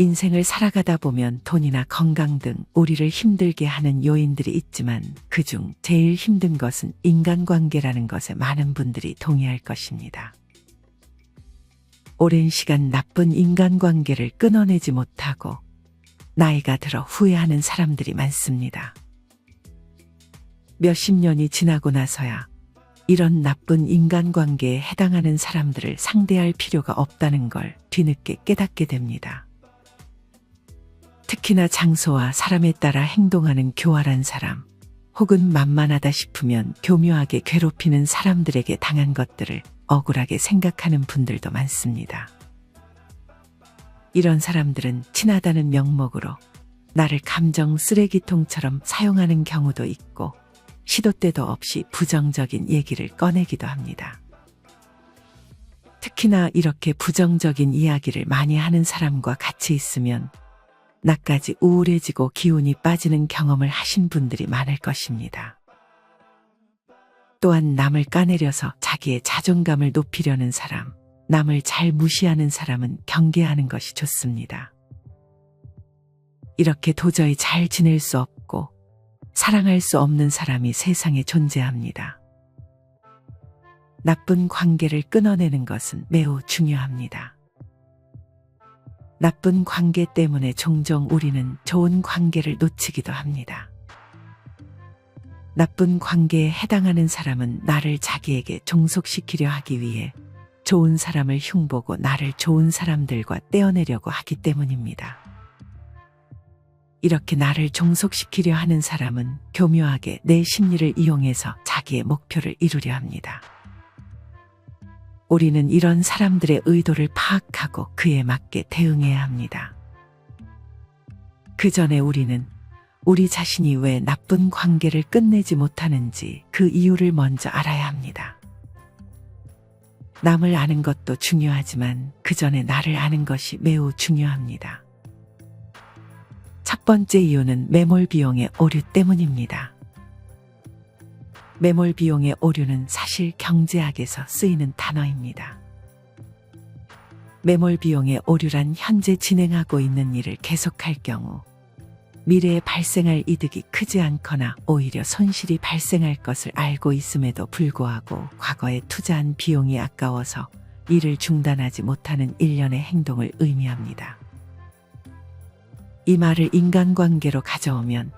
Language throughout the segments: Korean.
인생을 살아가다 보면 돈이나 건강 등 우리를 힘들게 하는 요인들이 있지만 그중 제일 힘든 것은 인간관계라는 것에 많은 분들이 동의할 것입니다. 오랜 시간 나쁜 인간관계를 끊어내지 못하고 나이가 들어 후회하는 사람들이 많습니다. 몇십 년이 지나고 나서야 이런 나쁜 인간관계에 해당하는 사람들을 상대할 필요가 없다는 걸 뒤늦게 깨닫게 됩니다. 특히나 장소와 사람에 따라 행동하는 교활한 사람, 혹은 만만하다 싶으면 교묘하게 괴롭히는 사람들에게 당한 것들을 억울하게 생각하는 분들도 많습니다. 이런 사람들은 친하다는 명목으로 나를 감정 쓰레기통처럼 사용하는 경우도 있고 시도 때도 없이 부정적인 얘기를 꺼내기도 합니다. 특히나 이렇게 부정적인 이야기를 많이 하는 사람과 같이 있으면 나까지 우울해지고 기운이 빠지는 경험을 하신 분들이 많을 것입니다. 또한 남을 까내려서 자기의 자존감을 높이려는 사람, 남을 잘 무시하는 사람은 경계하는 것이 좋습니다. 이렇게 도저히 잘 지낼 수 없고 사랑할 수 없는 사람이 세상에 존재합니다. 나쁜 관계를 끊어내는 것은 매우 중요합니다. 나쁜 관계 때문에 종종 우리는 좋은 관계를 놓치기도 합니다. 나쁜 관계에 해당하는 사람은 나를 자기에게 종속시키려 하기 위해 좋은 사람을 흉보고 나를 좋은 사람들과 떼어내려고 하기 때문입니다. 이렇게 나를 종속시키려 하는 사람은 교묘하게 내 심리를 이용해서 자기의 목표를 이루려 합니다. 우리는 이런 사람들의 의도를 파악하고 그에 맞게 대응해야 합니다. 그 전에 우리는 우리 자신이 왜 나쁜 관계를 끝내지 못하는지 그 이유를 먼저 알아야 합니다. 남을 아는 것도 중요하지만 그 전에 나를 아는 것이 매우 중요합니다. 첫 번째 이유는 매몰 비용의 오류 때문입니다. 매몰 비용의 오류는 사실 경제학에서 쓰이는 단어입니다. 매몰 비용의 오류란 현재 진행하고 있는 일을 계속할 경우 미래에 발생할 이득이 크지 않거나 오히려 손실이 발생할 것을 알고 있음에도 불구하고 과거에 투자한 비용이 아까워서 일을 중단하지 못하는 일련의 행동을 의미합니다. 이 말을 인간관계로 가져오면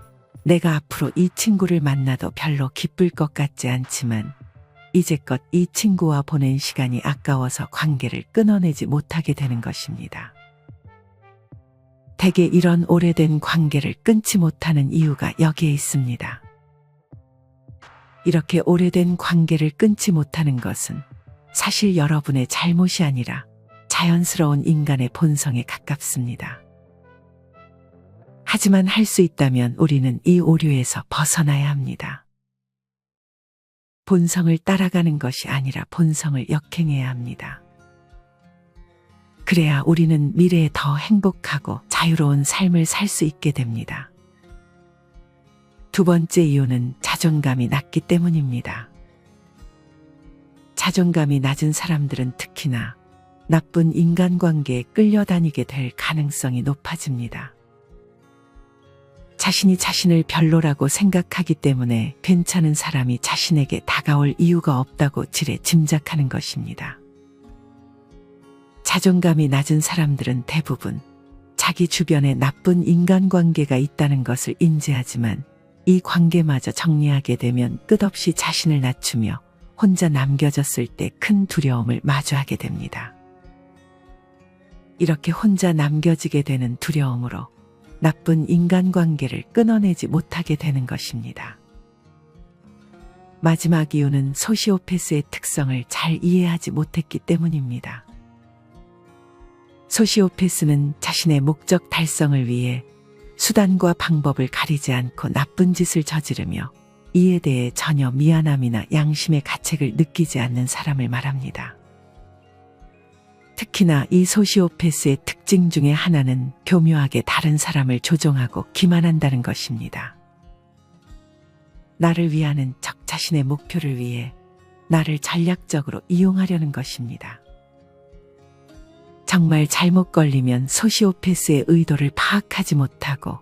내가 앞으로 이 친구를 만나도 별로 기쁠 것 같지 않지만 이제껏 이 친구와 보낸 시간이 아까워서 관계를 끊어내지 못하게 되는 것입니다. 대개 이런 오래된 관계를 끊지 못하는 이유가 여기에 있습니다. 이렇게 오래된 관계를 끊지 못하는 것은 사실 여러분의 잘못이 아니라 자연스러운 인간의 본성에 가깝습니다. 하지만 할 수 있다면 우리는 이 오류에서 벗어나야 합니다. 본성을 따라가는 것이 아니라 본성을 역행해야 합니다. 그래야 우리는 미래에 더 행복하고 자유로운 삶을 살 수 있게 됩니다. 두 번째 이유는 자존감이 낮기 때문입니다. 자존감이 낮은 사람들은 특히나 나쁜 인간관계에 끌려다니게 될 가능성이 높아집니다. 자신이 자신을 별로라고 생각하기 때문에 괜찮은 사람이 자신에게 다가올 이유가 없다고 지레 짐작하는 것입니다. 자존감이 낮은 사람들은 대부분 자기 주변에 나쁜 인간관계가 있다는 것을 인지하지만 이 관계마저 정리하게 되면 끝없이 자신을 낮추며 혼자 남겨졌을 때 큰 두려움을 마주하게 됩니다. 이렇게 혼자 남겨지게 되는 두려움으로 나쁜 인간관계를 끊어내지 못하게 되는 것입니다. 마지막 이유는 소시오패스의 특성을 잘 이해하지 못했기 때문입니다. 소시오패스는 자신의 목적 달성을 위해 수단과 방법을 가리지 않고 나쁜 짓을 저지르며 이에 대해 전혀 미안함이나 양심의 가책을 느끼지 않는 사람을 말합니다. 특히나 이 소시오패스의 특징 중에 하나는 교묘하게 다른 사람을 조종하고 기만한다는 것입니다. 나를 위하는 적 자신의 목표를 위해 나를 전략적으로 이용하려는 것입니다. 정말 잘못 걸리면 소시오패스의 의도를 파악하지 못하고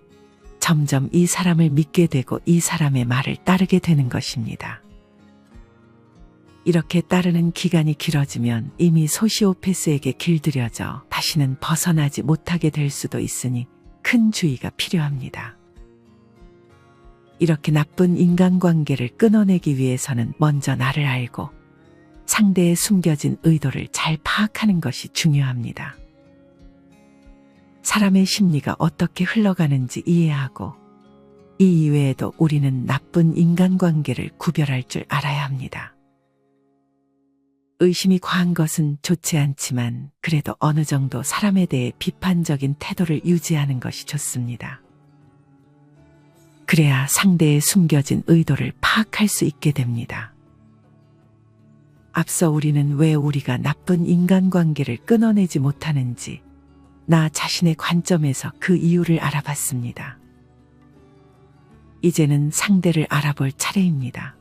점점 이 사람을 믿게 되고 이 사람의 말을 따르게 되는 것입니다. 이렇게 따르는 기간이 길어지면 이미 소시오패스에게 길들여져 다시는 벗어나지 못하게 될 수도 있으니 큰 주의가 필요합니다. 이렇게 나쁜 인간관계를 끊어내기 위해서는 먼저 나를 알고 상대의 숨겨진 의도를 잘 파악하는 것이 중요합니다. 사람의 심리가 어떻게 흘러가는지 이해하고 이 이외에도 우리는 나쁜 인간관계를 구별할 줄 알아야 합니다. 의심이 과한 것은 좋지 않지만 그래도 어느 정도 사람에 대해 비판적인 태도를 유지하는 것이 좋습니다. 그래야 상대의 숨겨진 의도를 파악할 수 있게 됩니다. 앞서 우리는 왜 우리가 나쁜 인간관계를 끊어내지 못하는지 나 자신의 관점에서 그 이유를 알아봤습니다. 이제는 상대를 알아볼 차례입니다.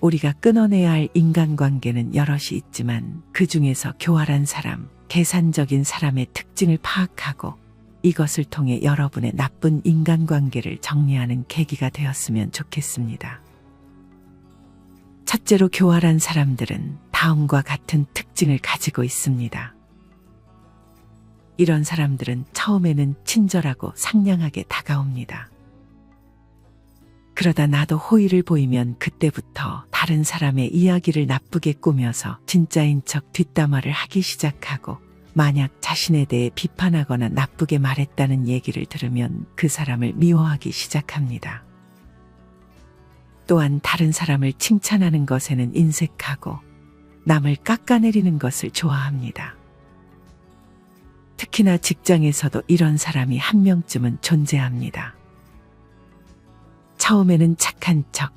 우리가 끊어내야 할 인간관계는 여럿이 있지만 그 중에서 교활한 사람, 계산적인 사람의 특징을 파악하고 이것을 통해 여러분의 나쁜 인간관계를 정리하는 계기가 되었으면 좋겠습니다. 첫째로 교활한 사람들은 다음과 같은 특징을 가지고 있습니다. 이런 사람들은 처음에는 친절하고 상냥하게 다가옵니다. 그러다 나도 호의를 보이면 그때부터 다른 사람의 이야기를 나쁘게 꾸며서 진짜인 척 뒷담화를 하기 시작하고 만약 자신에 대해 비판하거나 나쁘게 말했다는 얘기를 들으면 그 사람을 미워하기 시작합니다. 또한 다른 사람을 칭찬하는 것에는 인색하고 남을 깎아내리는 것을 좋아합니다. 특히나 직장에서도 이런 사람이 한 명쯤은 존재합니다. 처음에는 착한 척,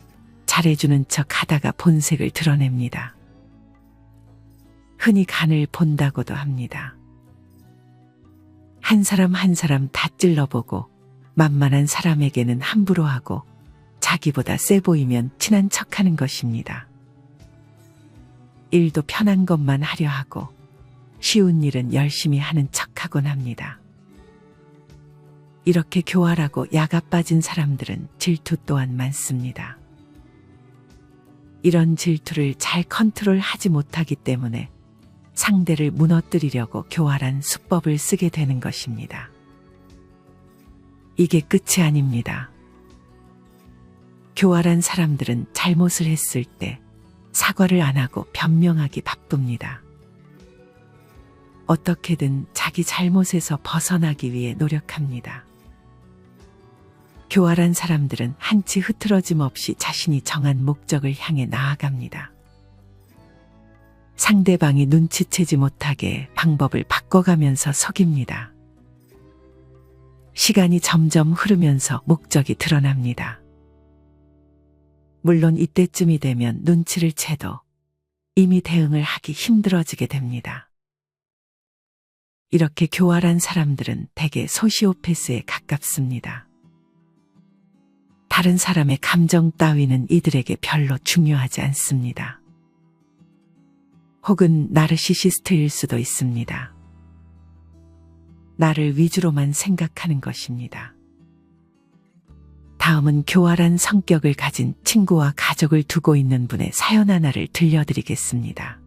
잘해주는 척 하다가 본색을 드러냅니다. 흔히 간을 본다고도 합니다. 한 사람 한 사람 다 찔러보고 만만한 사람에게는 함부로 하고 자기보다 세 보이면 친한 척 하는 것입니다. 일도 편한 것만 하려 하고 쉬운 일은 열심히 하는 척 하곤 합니다. 이렇게 교활하고 야가 빠진 사람들은 질투 또한 많습니다. 이런 질투를 잘 컨트롤 하지 못하기 때문에 상대를 무너뜨리려고 교활한 수법을 쓰게 되는 것입니다. 이게 끝이 아닙니다. 교활한 사람들은 잘못을 했을 때 사과를 안 하고 변명하기 바쁩니다. 어떻게든 자기 잘못에서 벗어나기 위해 노력합니다. 교활한 사람들은 한치 흐트러짐 없이 자신이 정한 목적을 향해 나아갑니다. 상대방이 눈치채지 못하게 방법을 바꿔가면서 속입니다. 시간이 점점 흐르면서 목적이 드러납니다. 물론 이때쯤이 되면 눈치를 채도 이미 대응을 하기 힘들어지게 됩니다. 이렇게 교활한 사람들은 대개 소시오패스에 가깝습니다. 다른 사람의 감정 따위는 이들에게 별로 중요하지 않습니다. 혹은 나르시시스트일 수도 있습니다. 나를 위주로만 생각하는 것입니다. 다음은 교활한 성격을 가진 친구와 가족을 두고 있는 분의 사연 하나를 들려드리겠습니다.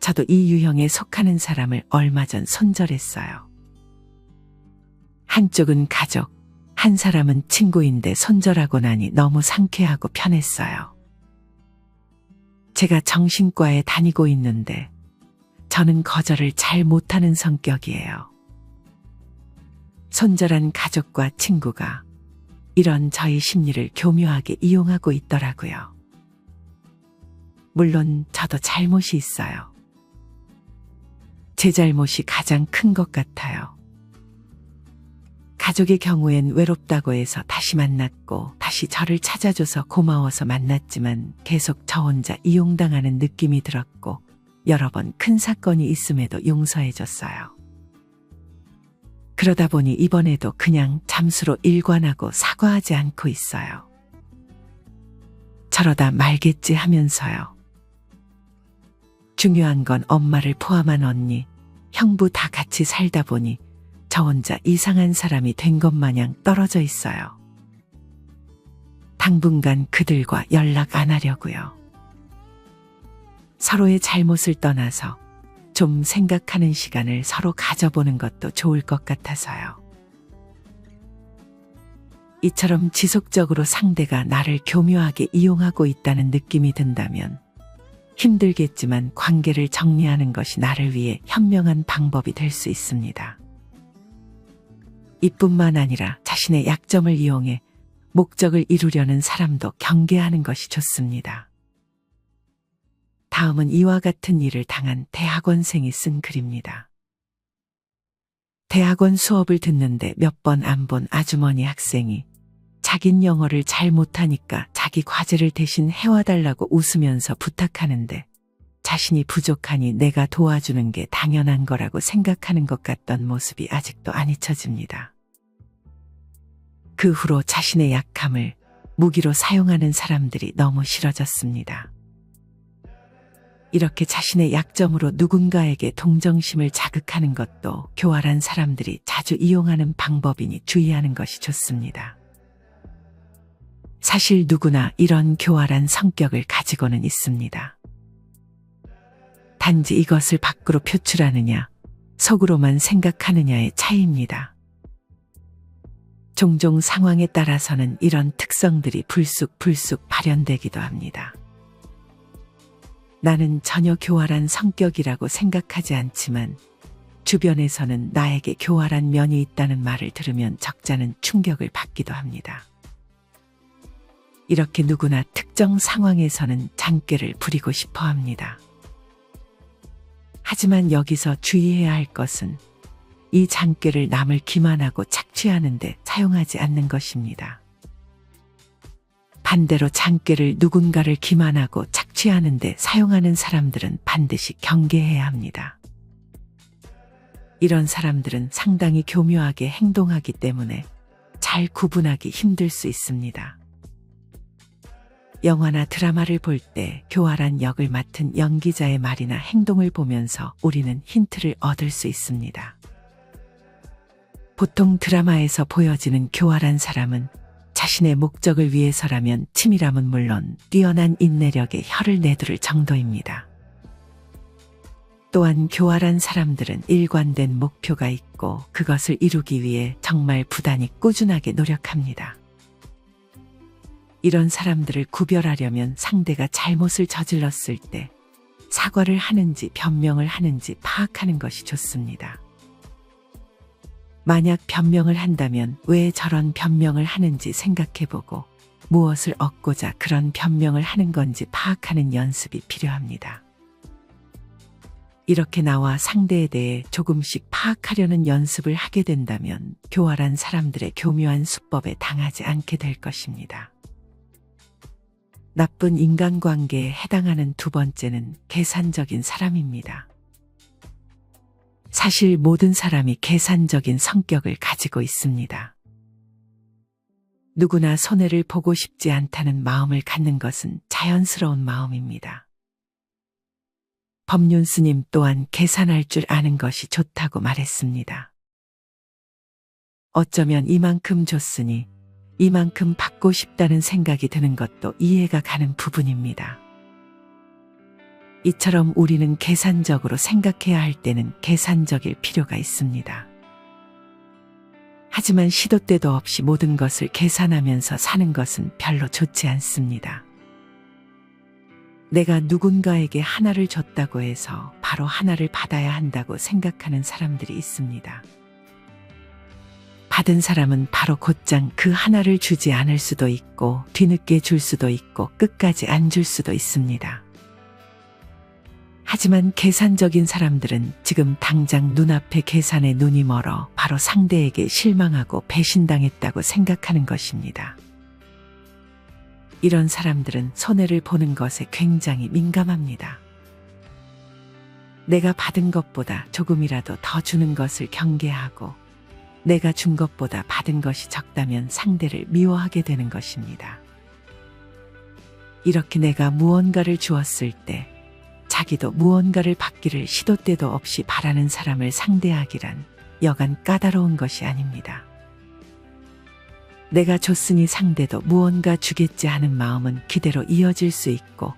저도 이 유형에 속하는 사람을 얼마 전 손절했어요. 한쪽은 가족, 한 사람은 친구인데 손절하고 나니 너무 상쾌하고 편했어요. 제가 정신과에 다니고 있는데 저는 거절을 잘 못하는 성격이에요. 손절한 가족과 친구가 이런 저희 심리를 교묘하게 이용하고 있더라고요. 물론 저도 잘못이 있어요. 제 잘못이 가장 큰 것 같아요. 가족의 경우엔 외롭다고 해서 다시 만났고 다시 저를 찾아줘서 고마워서 만났지만 계속 저 혼자 이용당하는 느낌이 들었고 여러 번 큰 사건이 있음에도 용서해줬어요. 그러다 보니 이번에도 그냥 잠수로 일관하고 사과하지 않고 있어요. 저러다 말겠지 하면서요. 중요한 건 엄마를 포함한 언니, 형부 다 같이 살다 보니 저 혼자 이상한 사람이 된 것 마냥 떨어져 있어요. 당분간 그들과 연락 안 하려고요. 서로의 잘못을 떠나서 좀 생각하는 시간을 서로 가져보는 것도 좋을 것 같아서요. 이처럼 지속적으로 상대가 나를 교묘하게 이용하고 있다는 느낌이 든다면 힘들겠지만 관계를 정리하는 것이 나를 위해 현명한 방법이 될 수 있습니다. 이뿐만 아니라 자신의 약점을 이용해 목적을 이루려는 사람도 경계하는 것이 좋습니다. 다음은 이와 같은 일을 당한 대학원생이 쓴 글입니다. 대학원 수업을 듣는데 몇 번 안 본 아주머니 학생이 자긴 영어를 잘 못하니까 자기 과제를 대신 해와달라고 웃으면서 부탁하는데 자신이 부족하니 내가 도와주는 게 당연한 거라고 생각하는 것 같던 모습이 아직도 안 잊혀집니다. 그 후로 자신의 약함을 무기로 사용하는 사람들이 너무 싫어졌습니다. 이렇게 자신의 약점으로 누군가에게 동정심을 자극하는 것도 교활한 사람들이 자주 이용하는 방법이니 주의하는 것이 좋습니다. 사실 누구나 이런 교활한 성격을 가지고는 있습니다. 단지 이것을 밖으로 표출하느냐, 속으로만 생각하느냐의 차이입니다. 종종 상황에 따라서는 이런 특성들이 불쑥불쑥 발현되기도 합니다. 나는 전혀 교활한 성격이라고 생각하지 않지만 주변에서는 나에게 교활한 면이 있다는 말을 들으면 적잖은 충격을 받기도 합니다. 이렇게 누구나 특정 상황에서는 잔꾀를 부리고 싶어 합니다. 하지만 여기서 주의해야 할 것은 이 잔꾀를 남을 기만하고 착취하는 데 사용하지 않는 것입니다. 반대로 잔꾀를 누군가를 기만하고 착취하는 데 사용하는 사람들은 반드시 경계해야 합니다. 이런 사람들은 상당히 교묘하게 행동하기 때문에 잘 구분하기 힘들 수 있습니다. 영화나 드라마를 볼 때 교활한 역을 맡은 연기자의 말이나 행동을 보면서 우리는 힌트를 얻을 수 있습니다. 보통 드라마에서 보여지는 교활한 사람은 자신의 목적을 위해서라면 치밀함은 물론 뛰어난 인내력에 혀를 내두를 정도입니다. 또한 교활한 사람들은 일관된 목표가 있고 그것을 이루기 위해 정말 부단히 꾸준하게 노력합니다. 이런 사람들을 구별하려면 상대가 잘못을 저질렀을 때 사과를 하는지 변명을 하는지 파악하는 것이 좋습니다. 만약 변명을 한다면 왜 저런 변명을 하는지 생각해보고 무엇을 얻고자 그런 변명을 하는 건지 파악하는 연습이 필요합니다. 이렇게 나와 상대에 대해 조금씩 파악하려는 연습을 하게 된다면 교활한 사람들의 교묘한 수법에 당하지 않게 될 것입니다. 나쁜 인간관계에 해당하는 두 번째는 계산적인 사람입니다. 사실 모든 사람이 계산적인 성격을 가지고 있습니다. 누구나 손해를 보고 싶지 않다는 마음을 갖는 것은 자연스러운 마음입니다. 법륜 스님 또한 계산할 줄 아는 것이 좋다고 말했습니다. 어쩌면 이만큼 줬으니 이만큼 받고 싶다는 생각이 드는 것도 이해가 가는 부분입니다. 이처럼 우리는 계산적으로 생각해야 할 때는 계산적일 필요가 있습니다. 하지만 시도 때도 없이 모든 것을 계산하면서 사는 것은 별로 좋지 않습니다. 내가 누군가에게 하나를 줬다고 해서 바로 하나를 받아야 한다고 생각하는 사람들이 있습니다. 받은 사람은 바로 곧장 그 하나를 주지 않을 수도 있고 뒤늦게 줄 수도 있고 끝까지 안 줄 수도 있습니다. 하지만 계산적인 사람들은 지금 당장 눈앞에 계산에 눈이 멀어 바로 상대에게 실망하고 배신당했다고 생각하는 것입니다. 이런 사람들은 손해를 보는 것에 굉장히 민감합니다. 내가 받은 것보다 조금이라도 더 주는 것을 경계하고 내가 준 것보다 받은 것이 적다면 상대를 미워하게 되는 것입니다. 이렇게 내가 무언가를 주었을 때 자기도 무언가를 받기를 시도 때도 없이 바라는 사람을 상대하기란 여간 까다로운 것이 아닙니다. 내가 줬으니 상대도 무언가 주겠지 하는 마음은 기대로 이어질 수 있고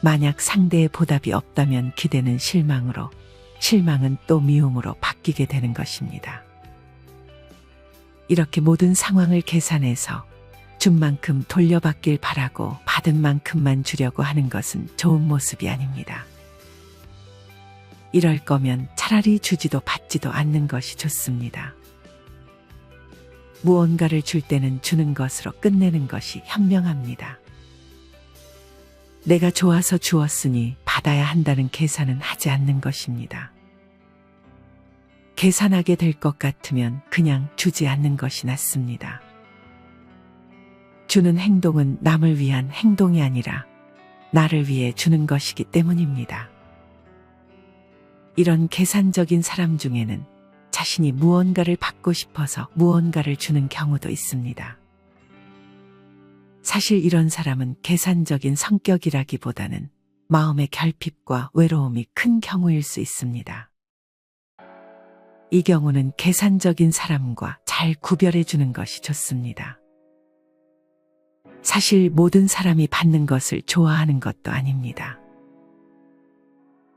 만약 상대의 보답이 없다면 기대는 실망으로 실망은 또 미움으로 바뀌게 되는 것입니다. 이렇게 모든 상황을 계산해서 준 만큼 돌려받길 바라고 받은 만큼만 주려고 하는 것은 좋은 모습이 아닙니다. 이럴 거면 차라리 주지도 받지도 않는 것이 좋습니다. 무언가를 줄 때는 주는 것으로 끝내는 것이 현명합니다. 내가 좋아서 주었으니 받아야 한다는 계산은 하지 않는 것입니다. 계산하게 될 것 같으면 그냥 주지 않는 것이 낫습니다. 주는 행동은 남을 위한 행동이 아니라 나를 위해 주는 것이기 때문입니다. 이런 계산적인 사람 중에는 자신이 무언가를 받고 싶어서 무언가를 주는 경우도 있습니다. 사실 이런 사람은 계산적인 성격이라기보다는 마음의 결핍과 외로움이 큰 경우일 수 있습니다. 이 경우는 계산적인 사람과 잘 구별해 주는 것이 좋습니다. 사실 모든 사람이 받는 것을 좋아하는 것도 아닙니다.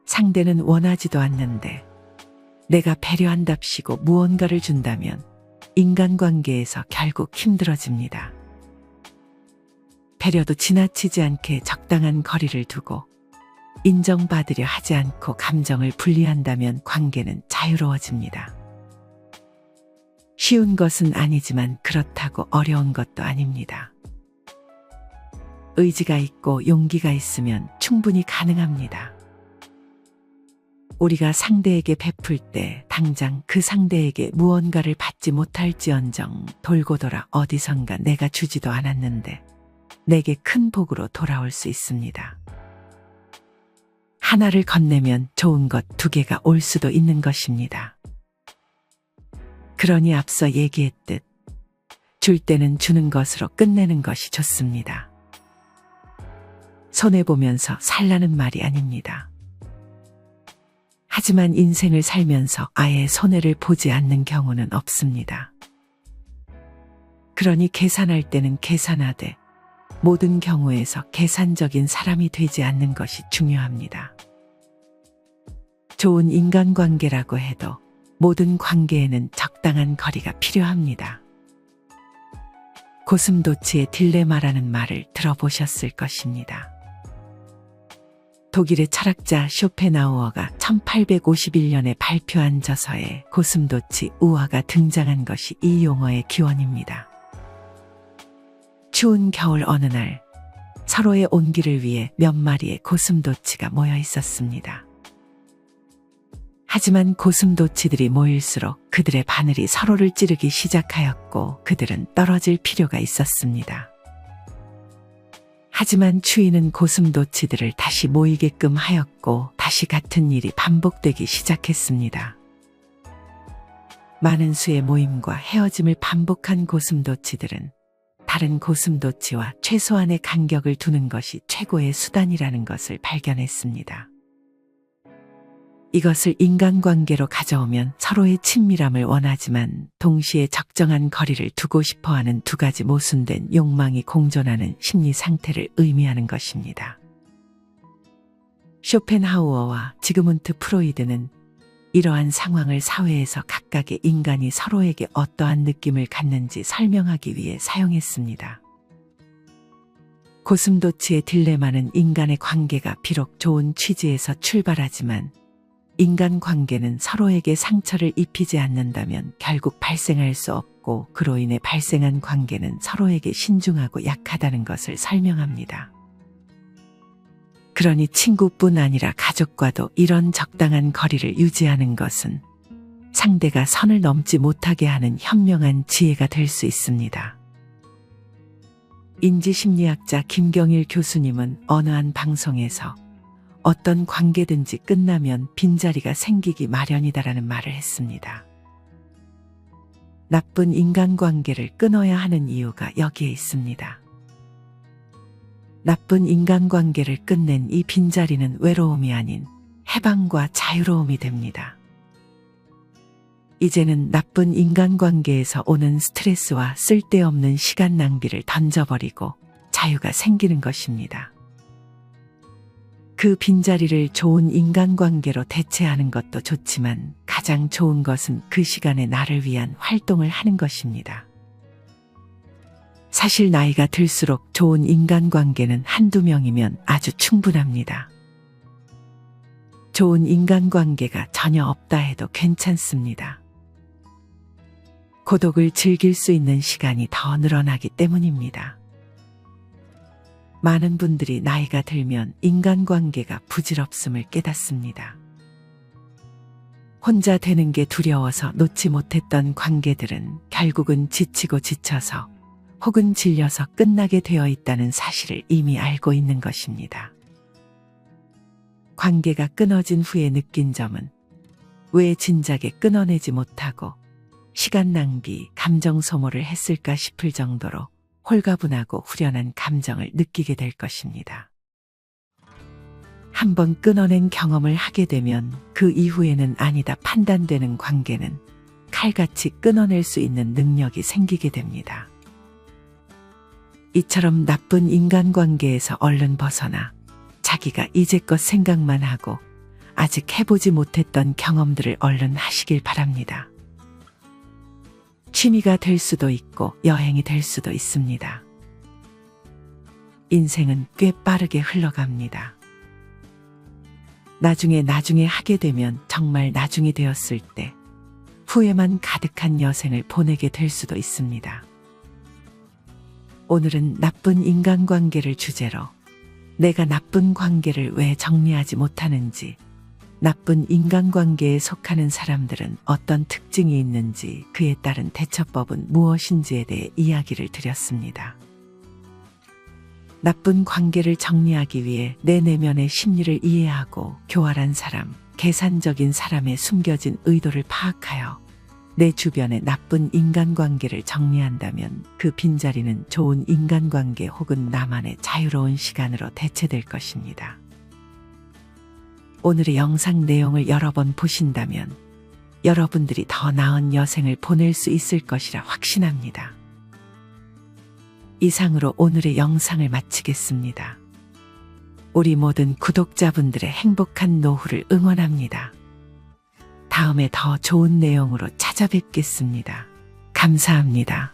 상대는 원하지도 않는데 내가 배려한답시고 무언가를 준다면 인간관계에서 결국 힘들어집니다. 배려도 지나치지 않게 적당한 거리를 두고 인정받으려 하지 않고 감정을 분리한다면 관계는 자유로워집니다. 쉬운 것은 아니지만 그렇다고 어려운 것도 아닙니다. 의지가 있고 용기가 있으면 충분히 가능합니다. 우리가 상대에게 베풀 때 당장 그 상대에게 무언가를 받지 못할지언정 돌고 돌아 어디선가 내가 주지도 않았는데 내게 큰 복으로 돌아올 수 있습니다. 하나를 건네면 좋은 것 두 개가 올 수도 있는 것입니다. 그러니 앞서 얘기했듯 줄 때는 주는 것으로 끝내는 것이 좋습니다. 손해보면서 살라는 말이 아닙니다. 하지만 인생을 살면서 아예 손해를 보지 않는 경우는 없습니다. 그러니 계산할 때는 계산하되 모든 경우에서 계산적인 사람이 되지 않는 것이 중요합니다. 좋은 인간관계라고 해도 모든 관계에는 적당한 거리가 필요합니다. 고슴도치의 딜레마라는 말을 들어보셨을 것입니다. 독일의 철학자 쇼펜하우어가 1851년에 발표한 저서에 고슴도치 우화가 등장한 것이 이 용어의 기원입니다. 추운 겨울 어느 날 서로의 온기를 위해 몇 마리의 고슴도치가 모여 있었습니다. 하지만 고슴도치들이 모일수록 그들의 바늘이 서로를 찌르기 시작하였고 그들은 떨어질 필요가 있었습니다. 하지만 추위는 고슴도치들을 다시 모이게끔 하였고 다시 같은 일이 반복되기 시작했습니다. 많은 수의 모임과 헤어짐을 반복한 고슴도치들은 다른 고슴도치와 최소한의 간격을 두는 것이 최고의 수단이라는 것을 발견했습니다. 이것을 인간관계로 가져오면 서로의 친밀함을 원하지만 동시에 적정한 거리를 두고 싶어 하는 두 가지 모순된 욕망이 공존하는 심리 상태를 의미하는 것입니다. 쇼펜하우어와 지그문트 프로이드는 이러한 상황을 사회에서 각각의 인간이 서로에게 어떠한 느낌을 갖는지 설명하기 위해 사용했습니다. 고슴도치의 딜레마는 인간의 관계가 비록 좋은 취지에서 출발하지만 인간 관계는 서로에게 상처를 입히지 않는다면 결국 발생할 수 없고 그로 인해 발생한 관계는 서로에게 신중하고 약하다는 것을 설명합니다. 그러니 친구뿐 아니라 가족과도 이런 적당한 거리를 유지하는 것은 상대가 선을 넘지 못하게 하는 현명한 지혜가 될 수 있습니다. 인지심리학자 김경일 교수님은 어느 한 방송에서 어떤 관계든지 끝나면 빈자리가 생기기 마련이다라는 말을 했습니다. 나쁜 인간관계를 끊어야 하는 이유가 여기에 있습니다. 나쁜 인간관계를 끝낸 이 빈자리는 외로움이 아닌 해방과 자유로움이 됩니다. 이제는 나쁜 인간관계에서 오는 스트레스와 쓸데없는 시간 낭비를 던져버리고 자유가 생기는 것입니다. 그 빈자리를 좋은 인간관계로 대체하는 것도 좋지만 가장 좋은 것은 그 시간에 나를 위한 활동을 하는 것입니다. 사실 나이가 들수록 좋은 인간관계는 한두 명이면 아주 충분합니다. 좋은 인간관계가 전혀 없다 해도 괜찮습니다. 고독을 즐길 수 있는 시간이 더 늘어나기 때문입니다. 많은 분들이 나이가 들면 인간관계가 부질없음을 깨닫습니다. 혼자 되는 게 두려워서 놓지 못했던 관계들은 결국은 지치고 지쳐서 혹은 질려서 끝나게 되어 있다는 사실을 이미 알고 있는 것입니다. 관계가 끊어진 후에 느낀 점은 왜 진작에 끊어내지 못하고 시간 낭비, 감정 소모를 했을까 싶을 정도로 홀가분하고 후련한 감정을 느끼게 될 것입니다. 한번 끊어낸 경험을 하게 되면 그 이후에는 아니다 판단되는 관계는 칼같이 끊어낼 수 있는 능력이 생기게 됩니다. 이처럼 나쁜 인간관계에서 얼른 벗어나 자기가 이제껏 생각만 하고 아직 해보지 못했던 경험들을 얼른 하시길 바랍니다. 취미가 될 수도 있고 여행이 될 수도 있습니다. 인생은 꽤 빠르게 흘러갑니다. 나중에 나중에 하게 되면 정말 나중이 되었을 때 후회만 가득한 여생을 보내게 될 수도 있습니다. 오늘은 나쁜 인간관계를 주제로 내가 나쁜 관계를 왜 정리하지 못하는지, 나쁜 인간관계에 속하는 사람들은 어떤 특징이 있는지, 그에 따른 대처법은 무엇인지에 대해 이야기를 드렸습니다. 나쁜 관계를 정리하기 위해 내 내면의 심리를 이해하고 교활한 사람, 계산적인 사람의 숨겨진 의도를 파악하여 내 주변의 나쁜 인간관계를 정리한다면 그 빈자리는 좋은 인간관계 혹은 나만의 자유로운 시간으로 대체될 것입니다. 오늘의 영상 내용을 여러 번 보신다면 여러분들이 더 나은 여생을 보낼 수 있을 것이라 확신합니다. 이상으로 오늘의 영상을 마치겠습니다. 우리 모든 구독자분들의 행복한 노후를 응원합니다. 다음에 더 좋은 내용으로 찾아뵙겠습니다. 감사합니다.